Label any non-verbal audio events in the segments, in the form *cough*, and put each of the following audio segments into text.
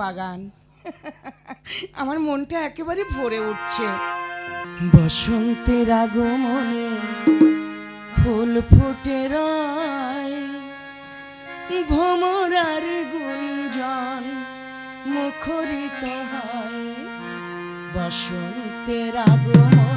বাগান। আমার মনটা একেবারে ভরে উঠছে। বসন্তের আগমনে ফুল ফুটে রয়। ভ্রমরার গুঞ্জন মুখরিত হয়। বসন্তের আগমন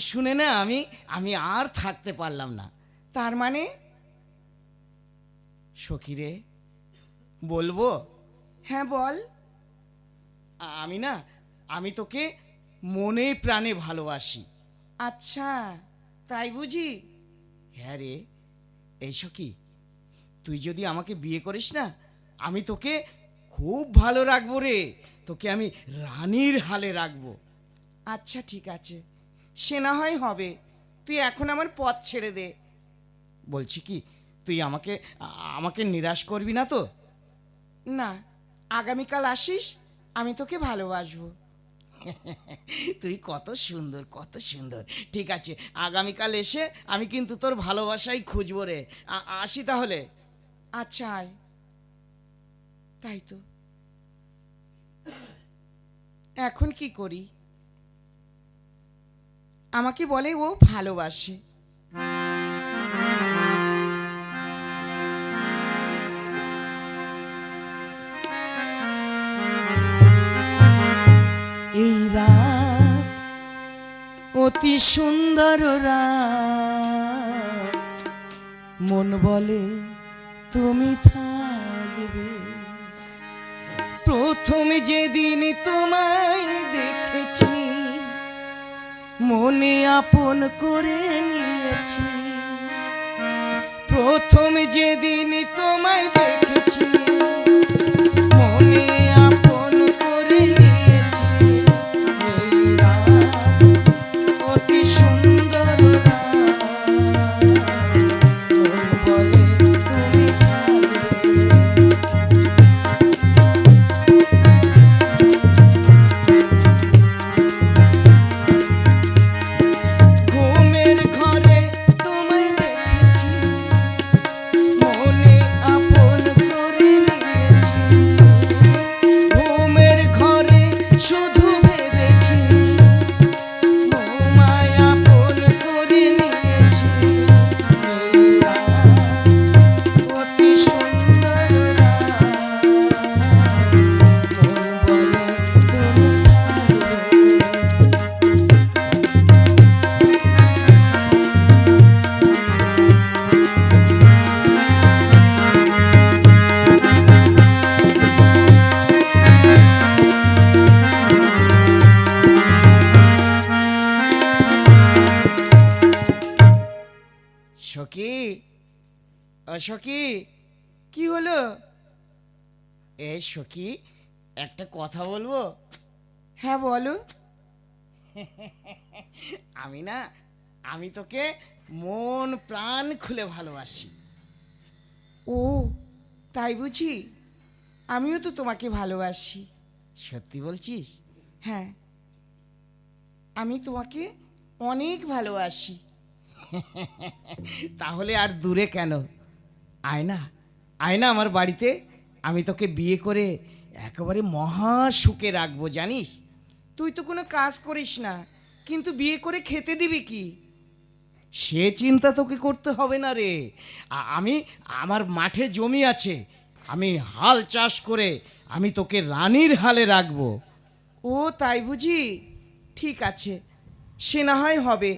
শুনে না আমি আমি আর থাকতে পারলাম না। তার মানে? সখিরে, বলব? হ্যাঁ বল। আমি না, আমি তোকে মনে প্রাণে ভালোবাসি। আচ্ছা তাই বুঝি? হ্যাঁ রে। এই সখি, তুই যদি আমাকে বিয়ে করিস না, আমি তোকে খুব ভালো রাখব রে। তোকে আমি রানীর হালে রাখব। আচ্ছা ঠিক আছে। সে না হয় হবে। তুই এখন আমার পথ ছেড়ে দে। বলছি কি, তুই আমাকে আমাকে নিরাশ করবি না তো? না, আগামীকাল আসিস, আমি তোকে ভালোবাসবো। তুই কত সুন্দর কত সুন্দর। ঠিক আছে, আগামীকাল এসে আমি কিন্তু তোর ভালোবাসাই খুঁজবো রে। আসি তাহলে। আচ্ছা আয়। তাই তো। এখন কি করি? আমাকে বলে ও ভালোবাসে। এই রাত অতি সুন্দর রাত। মন বলে তুমি থাকবে। প্রথম যেদিন তোমায় দেখেছি মনে আপন করে নিয়েছি। প্রথম যেদিন তোমায় দেখেছি মনে সখী কি হলো? এ সখি একটা কথা বলব? হ্যাঁ বলো। *laughs* আমি না আমি তোকে মন প্রাণ খুলে ভালোবাসি। ও তাই বুঝি? আমিও তো তোমাকে ভালোবাসি। সত্যি বলছিস? হ্যাঁ। আমি তোমাকে অনেক ভালোবাসি। *laughs* তাহলে আর দূরে কেন? আয় না আয় না আমার বাড়িতে, আমি তোকে বিয়ে করে একেবারে মহা সুখে রাখব, জানিস? তুই তো কোনো কাজ করিস না, কিন্তু বিয়ে করে খেতে দিবি কি? সে চিন্তা তোকে করতে হবে না রে। আমি, আমার মাঠে জমি আছে, আমি হাল চাষ করে, আমি তোকে রানীর হালে রাখব। ও, তাই বুঝি? ঠিক আছে, সে না হয় হবে।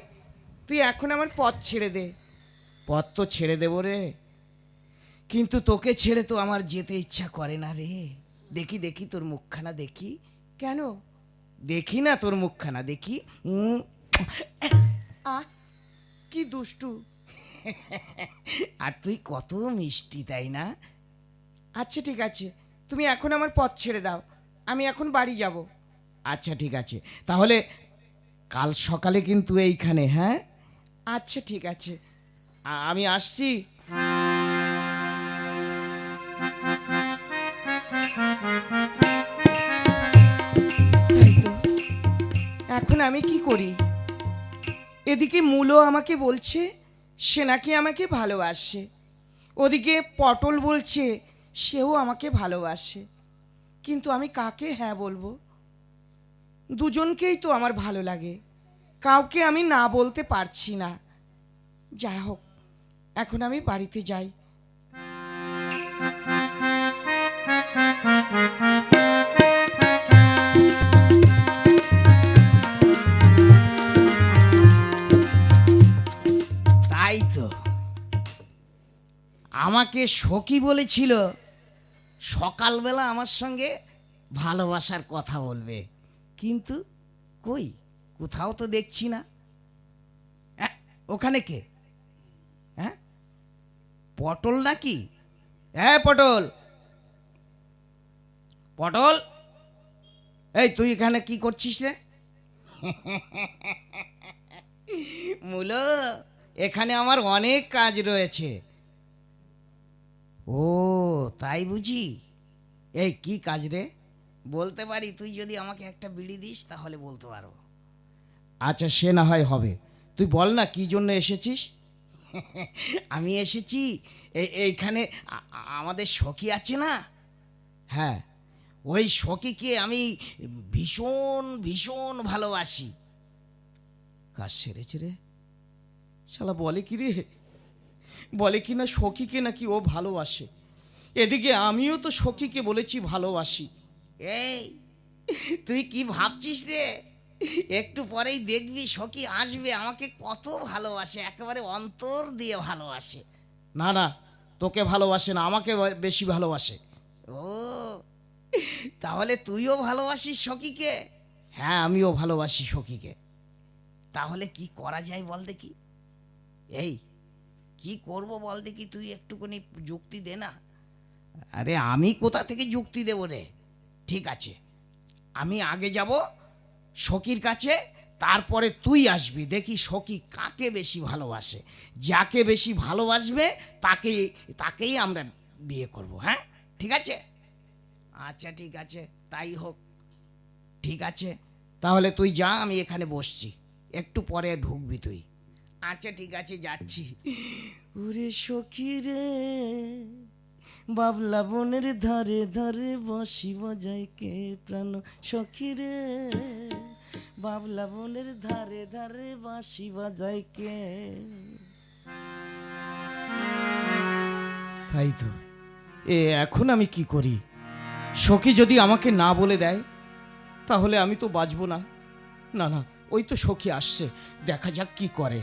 তুই এখন আমার পথ ছেড়ে দে। পথ তো ছেড়ে দেবো রে। কিন্তু তোকে ছেড়ে তো আমার যেতে ইচ্ছা করে না রে। দেখি দেখি তোর মুখখানা, দেখি। কেন? দেখি না তোর মুখখানা, দেখি। কি দুষ্টু। আর তুই কত মিষ্টি, তাই না? আচ্ছা ঠিক আছে। তুমি এখন আমার পথ ছেড়ে দাও। আমি এখন বাড়ি যাব। আচ্ছা ঠিক আছে। তাহলে কাল সকালে কিন্তু এইখানে হ্যাঁ? আচ্ছা ঠিক আছে। আমি আসছি। আমি কি করি? এদিকে মূলো আমাকে বলছে, সে নাকি আমাকে ভালোবাসে। ওদিকে পটল বলছে, সেও আমাকে ভালোবাসে। কিন্তু আমি কাকে হ্যাঁ বলব? দুজনকেই তো আমার ভালো লাগে। কাউকে আমি না বলতে পারছি না। যাই হোক, এখন আমি বাড়িতে যাই। তাই তো। আমাকে সখী বলেছিল সকালবেলা আমার সঙ্গে ভালোবাসার কথা বলবে। কিন্তু কই? কোথাও তো দেখছি না। হ্যাঁ, ওখানে কে? হ্যাঁ? পটল নাকি? হ্যাঁ পটল। পটল? এই তুই এখানে কি করছিস রে? *laughs* মূলো এখানে আমার অনেক কাজ রয়েছে। ও, তাই বুঝি? এই কি কাজ রে? বলতে পারি তুই যদি আমাকে একটা বিড়ি দিস, তাহলে বলতে পারব। আচ্ছা সে না হয় হবে। তুই বল না, কি জন্য এসেছিস? *laughs* আমি এসেছি এই- এইখানে আমাদের সখী আছে না? হ্যাঁ ওই সখীকে আমি ভীষণ ভীষণ ভালোবাসি। কাজ সেরেছে রে। শালা বলে কি রে? বলে কি না সখীকে নাকি ও ভালোবাসে? এদিকে আমিও তো সখীকে বলেছি ভালোবাসি। এই তুই কি ভাবছিস রে? একটু পরেই দেখবি সখী আসবে আমাকে কত ভালোবাসে একেবারে অন্তর দিয়ে ভালোবাসে। না না তোকে ভালোবাসে না আমাকে বেশি ভালোবাসে। ও তাহলে তুইও ভালোবাসিস সখীকে? হ্যাঁ আমিও ভালোবাসি সখীকে। তাহলে কি করা যায় বল দেখি? এই, কি করব বল দেখি, তুই একটুখানি যুক্তি দে না। আরে আমি কোথা থেকে যুক্তি দেব রে? ঠিক আছে, আমি আগে যাব সখীর কাছে, তারপরে তুই আসবি। দেখি সখী কাকে বেশি ভালোবাসে, যাকে বেশি ভালোবাসবে, তাকে, তাকেই আমরা বিয়ে করব হ্যাঁ? ঠিক আছে? আচ্ছা ঠিক আছে, তাই হোক। ঠিক আছে, তাহলে তুই যা, আমি এখানে বসছি। একটু পরে ঢুকবি তুই। আচ্ছা ঠিক আছে, যাচ্ছি। ওরে সখী রে বাবলা বনের ধারে ধারে বসি বজাই কে প্রাণ? সখী রে বাবলা বনের ধারে ধারে বাঁশি বাজাই কে? তাই তো। এ, এখন আমি কি করি? সখী যদি আমাকে না বলে দেয়, তাহলে আমি তো বাঁচবো না। না না, ওই তো সখী আসছে। দেখা যাক কি করে।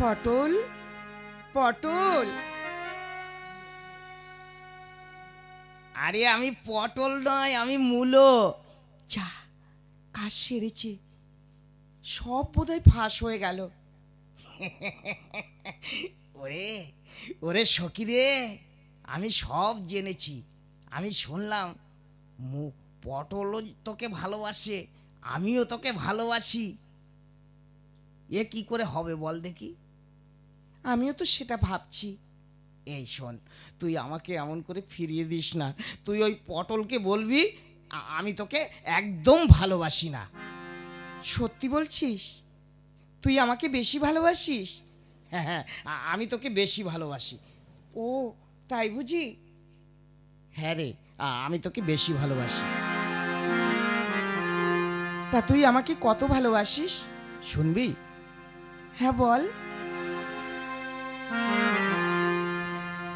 পটল পটল। আরে আমি পটল নয়, আমি মূলো। যা, কাজ সেরেছে। সব বোধহয় ফাঁস হয়ে গেল। ওরে ওরে সখী রে, আমি সব জেনেছি। আমি শুনলাম পটলও তোকে ভালোবাসে, আমিও তোকে ভালোবাসি। এ কি করে হবে বল দেখি? আমিও তো সেটা ভাবছি। এই শোন, তুই আমাকে এমন করে ফিরিয়ে দিস না। তুই ওই পটলকে বলবি আমি তোকে একদম ভালোবাসি না। সত্যি বলছিস? তুই আমাকে বেশি ভালোবাসিস? হ্যাঁ হ্যাঁ আমি তোকে বেশি ভালোবাসি। ও, তাই বুঝি? হ্যাঁ রে আমি তোকে বেশি ভালোবাসি। তা তুই আমাকে কত ভালোবাসিস? শুনবি? হ্যাঁ বল।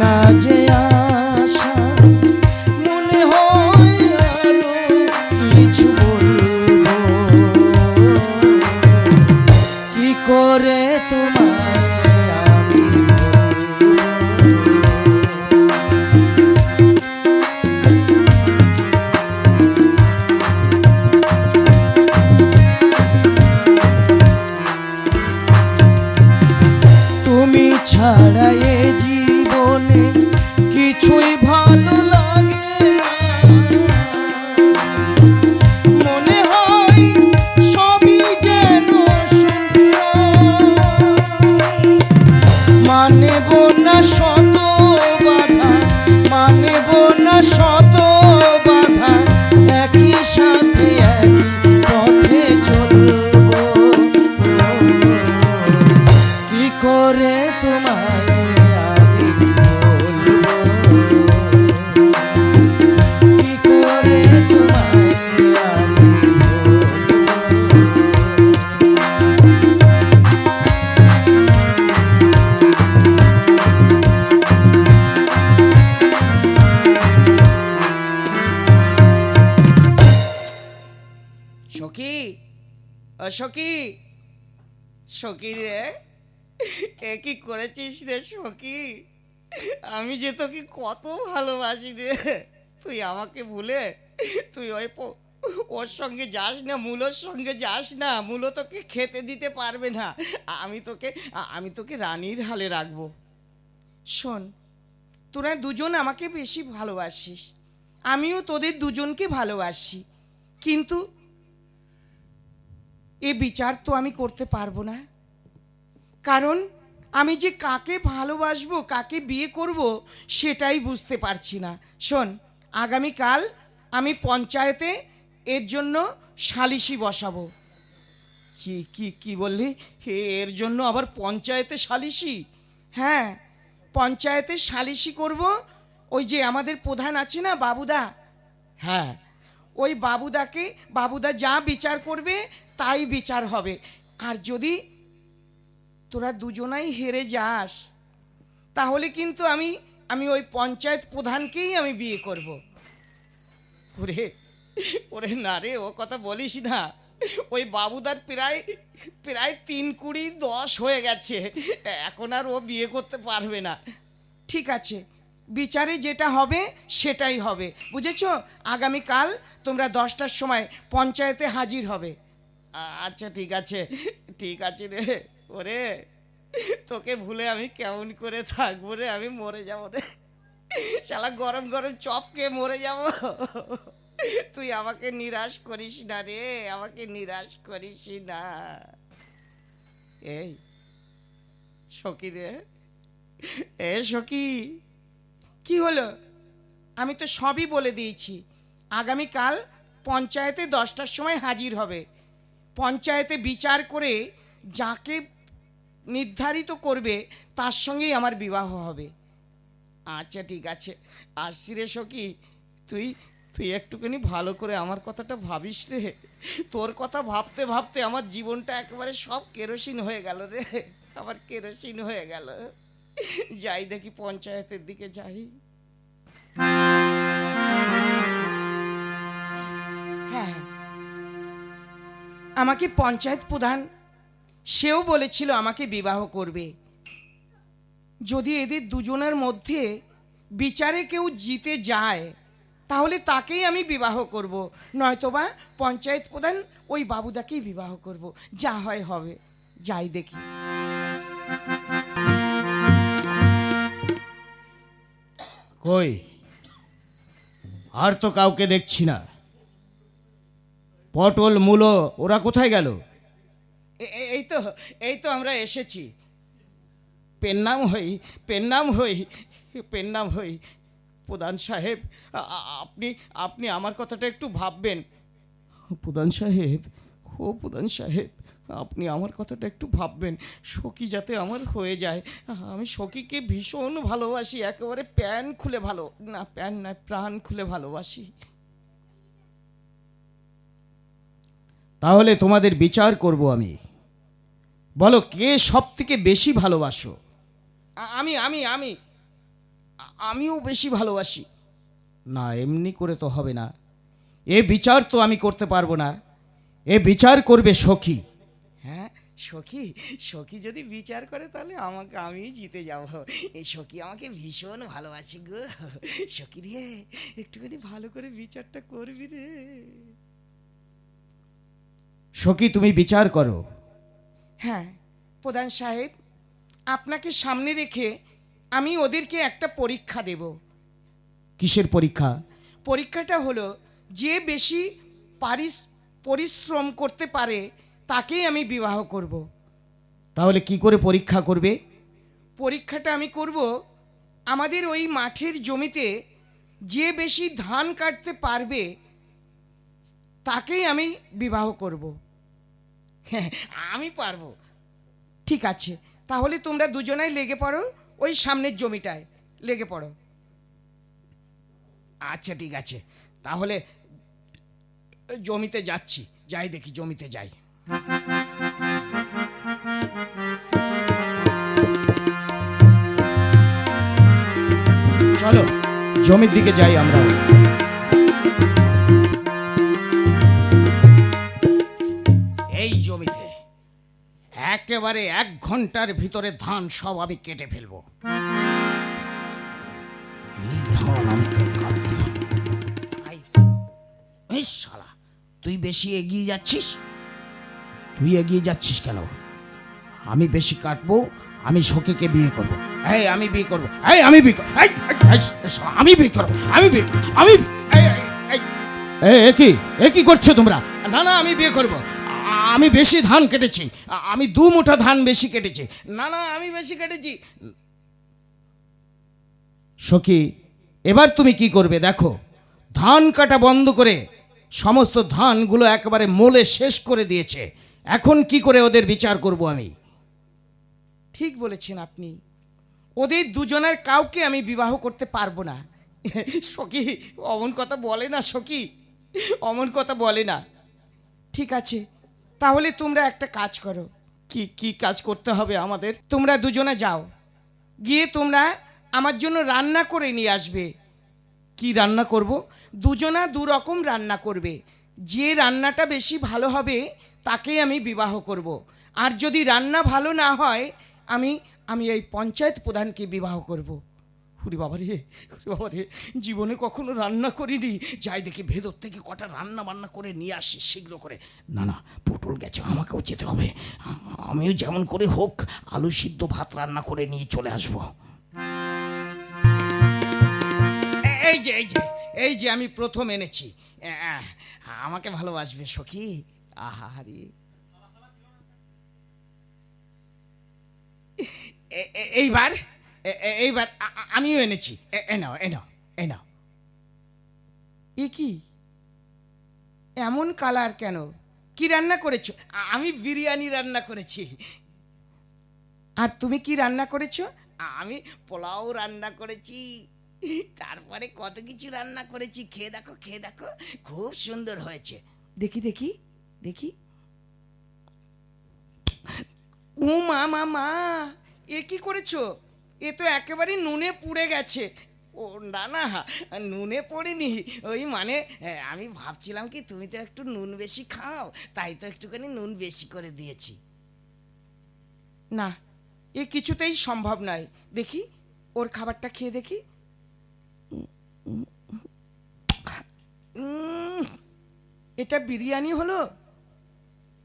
না যে আশা করেছিস রে সখী? আমি যে তোকে কত ভালোবাসি রে। তুই আমাকে ভুলে, তুই ওই ওর সঙ্গে যাস না, মূলোর সঙ্গে যাস না, মূলো তোকে খেতে দিতে পারবে না। আমি তোকে আমি তোকে রানীর হালে রাখব। শোন, তোরা দুজন আমাকে বেশি ভালোবাসিস। আমিও তোদের দুজনকে ভালোবাসি। কিন্তু এ বিচার তো আমি করতে পারব না। কারণ আমি যে কাকে ভালোবাসবো, কাকে বিয়ে করব, সেটাই বুঝতে পারছি না। শোন, আগামীকাল আমি পঞ্চায়েতে এর জন্য সালিশি বসাবো। কি কি কি বললি? এর জন্য আবার পঞ্চায়েতে সালিশি? হ্যাঁ পঞ্চায়েতে সালিশি করব ওই যে আমাদের প্রধান আছে না, বাবুদা? হ্যাঁ ওই বাবুদাকে, বাবুদা যা বিচার করবে, তাই বিচার হবে। আর যদি তোরা দুজনাই হেরে যাস। তাহলে কিন্তু আমি আমি ওই পঞ্চায়েত প্রধানকেই আমি বিয়ে করব। ওরে ওরে না রে, ও কথা বলিস না। ওই বাবুদার প্রায় প্রায় তিন কুড়ি দশ হয়ে গেছে। এখন আর ও বিয়ে করতে পারবে না। ঠিক আছে, বিচারে যেটা হবে সেটাই হবে। বুঝেছ? আগামীকাল তোমরা দশটার সময় পঞ্চায়েতে হাজির হবে। আচ্ছা ঠিক আছে। ঠিক আছে রে। ওরে, তোকে ভুলে আমি কেমন করে থাকব রে? আমি মরে যাব রে। শালা গরম গরম চপ খেয়ে মরে যাব। তুই আমাকে নিরাশ করিস না রে, আমাকে নিরাশ করিস না। এই, সখী রে। এ সখী, কি হলো? আমি তো সবই বলে দিয়েছি। আগামীকাল পঞ্চায়েতে দশটার সময় হাজির হবে। পঞ্চায়েতে বিচার করে যাকে নির্ধারিত করবে, তার সঙ্গেই আমার বিবাহ হবে। আচ্ছা ঠিক আছে। আসছি রে সখী। তুই তুই একটুখানি ভালো করে আমার কথাটা ভাবিস রে। তোর কথা ভাবতে ভাবতে আমার জীবনটা একেবারে সব কেরোসিন হয়ে গেল রে। আমার কেরোসিন হয়ে গেল। যাই দেখি পঞ্চায়েতের দিকে যাই। হ্যাঁ আমাকে পঞ্চায়েত প্রধান সেও বলেছিল, আমাকে বিবাহ করবে। যদি এদের দুজনের মধ্যে বিচারে কেউ জিতে যায়, তাহলে তাকেই আমি বিবাহ করব। নয়তোবা পঞ্চায়েত প্রধান ওই বাবুদাকেই বিবাহ করব। যা হয় হবে, যাই দেখি। কই? আর তো কাউকে দেখছি না। পটল, মূলো, ওরা কোথায় গেল? তো, এই তো আমরা এসেছি। পেন্নাম হই পেন্নাম হই পেন্নাম হই। প্রধান সাহেব আপনি আপনি আমার কথাটা একটু ভাববেন। প্রধান সাহেব, ও প্রধান সাহেব, আপনি আমার কথাটা একটু ভাববেন। সখী যাতে আমার হয়ে যায়। আমি সখীকে ভীষণ ভালোবাসি, একেবারে প্যান খুলে ভালো, না, প্যান না প্রাণ খুলে ভালোবাসি। তাহলে তোমাদের বিচার করব আমি। বলো কে সব থেকে বেশি ভালোবাসো? আমি আমি আমি আমিও বেশি ভালোবাসি। না এমনি করে তো হবে না। এ বিচার তো আমি করতে পারব না। এ বিচার করবে সখী। হ্যাঁ সখী সখী যদি বিচার করে তাহলে আমাকে আমি জিতে যাব। এই সখী আমাকে ভীষণ ভালোবাসি গো। সখী রে একটুখানি ভালো করে বিচারটা করবি রে। সখী তুমি বিচার করো। হ্যাঁ প্রধান সাহেব আপনাকে সামনে রেখে আমি ওদেরকে একটা পরীক্ষা দেব। কিসের পরীক্ষা? পরীক্ষাটা হলো যে বেশি পারিস পরিশ্রম করতে পারে তাকেই আমি বিবাহ করব। তাহলে কি করে পরীক্ষা করবে? পরীক্ষাটা আমি করব আমাদের ওই মাঠের জমিতে যে বেশি ধান কাটতে পারবে তাকেই আমি বিবাহ করব। *laughs* আমি পারব। ঠিক আছে। তাহলে তোমরা দুজনাই লেগে পড়ো ওই সামনের জমিটায়। লেগে পড়ো। আচ্ছা ঠিক আছে। তাহলে জমিতে যাচ্ছি। যাই দেখি, জমিতে যাই। চলো, জমির দিকে যাই আমরা। একেবারে এক ঘণ্টার ভিতরে ধান সব আমি কেটে ফেলব। তাই বেশি এগিয়ে যাচ্ছিস? তুই এগিয়ে যাচ্ছিস কেন? আমি বেশি কাটবো, আমি সখীকে বিয়ে করব। এই, আমি বিয়ে করব। এই, আমি বিয়ে আমি বিয়ে করব। আমি বিয়ে আমি এ কি? এ কি করছ তোমরা? না না, আমি বিয়ে করব। আমি বেশি ধান কেটেছি, আমি দু মুঠা ধান বেশি কেটেছি। না না, আমি বেশি কেটেছি। সখী, এবার তুমি কি করবে দেখো, ধান কাটা বন্ধ করে সমস্ত ধানগুলো একেবারে মোলে শেষ করে দিয়েছে। এখন কি করে ওদের বিচার করব আমি? ঠিক বলেছেন আপনি। ওদের দুজনের কাউকে আমি বিবাহ করতে পারব না। সখী, অমন কথা বলে না সখী। অমন কথা বলে না। ঠিক আছে তাহলে তোমরা একটা কাজ করো। কি কি কাজ করতে হবে আমাদের? তোমরা দুজনে যাও। গিয়ে তোমরা আমার জন্য রান্না করে নিয়ে আসবে। কি রান্না করব? দুজনা দু রকম রান্না করবে। যে রান্নাটা বেশি ভালো হবে, তাকেই আমি বিবাহ করব। আর যদি রান্না ভালো না হয়, আমি আমি এই পঞ্চায়েত প্রধানকে বিবাহ করব। হুরি বাবা রে হুরি বাবা রে, জীবনে কখনো রান্না করিনি। যাই দেখি ভেতর থেকে কটা রান্না বান্না করে নিয়ে আসি শীঘ্র করে। না না, পটল গেছে, আমাকেও যেতে হবে। আমিও যেমন করে হোক, আলু সিদ্ধ ভাত রান্না করে নিয়ে চলে আসব। এই যে এই যে এই যে আমি প্রথম এনেছি। আমাকে ভালোবাসবে সখী। আহারে এইবার? এইবার আমিও এনেছি। এ- এ নাও এ নাও এ নাও। এ কি? এমন কালার কেন? কি রান্না করেছ? আমি বিরিয়ানি রান্না করেছি। আর তুমি কি রান্না করেছ? আমি পোলাও রান্না করেছি। তারপরে কত কিছু রান্না করেছি। খেয়ে দেখো খেয়ে দেখো। খুব সুন্দর হয়েছে। দেখি দেখি দেখি। ও মা মা মা! এ কি করেছ? এ তো একেবারে নুনে পুড়ে গেছে। ও, না না, নুনে পড়েনি। ওই মানে আমি ভাবছিলাম কি তুমি তো একটু নুন বেশি খাও, তাই তো একটুখানি নুন বেশি করে দিয়েছি। না, এ কিছুতেই সম্ভব নয়। দেখি, ওর খাবারটা খেয়ে দেখি। এটা বিরিয়ানি হলো?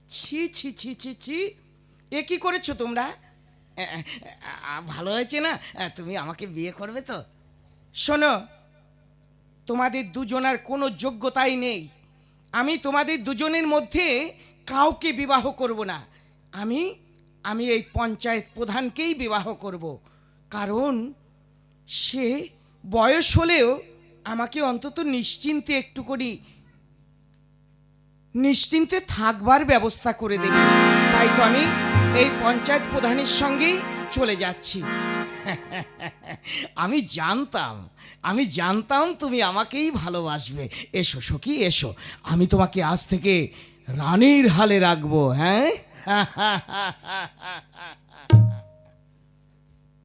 ছি ছি ছি ছি ছি। এ কি করেছ তোমরা? ভালো হয়েছে না? তুমি আমাকে বিয়ে করবে তো? শোনো, তোমাদের দুজনার কোনো যোগ্যতাই নেই। আমি তোমাদের দুজনের মধ্যে কাউকে বিবাহ করব না। আমি আমি এই পঞ্চায়েত প্রধানকেই বিবাহ করব। কারণ সে বয়স হলেও আমাকে অন্তত নিশ্চিন্তে একটু করি, নিশ্চিন্তে থাকবার ব্যবস্থা করে দেবে। তাই তো আমি এই পঞ্চায়েত প্রধানের সঙ্গেই চলে যাচ্ছি। আমি জানতাম আমি জানতাম তুমি আমাকেই ভালোবাসবে। এসো সখি, এসো। আমি তোমাকে আজ থেকে রানীর হালে রাখব হ্যাঁ? *laughs*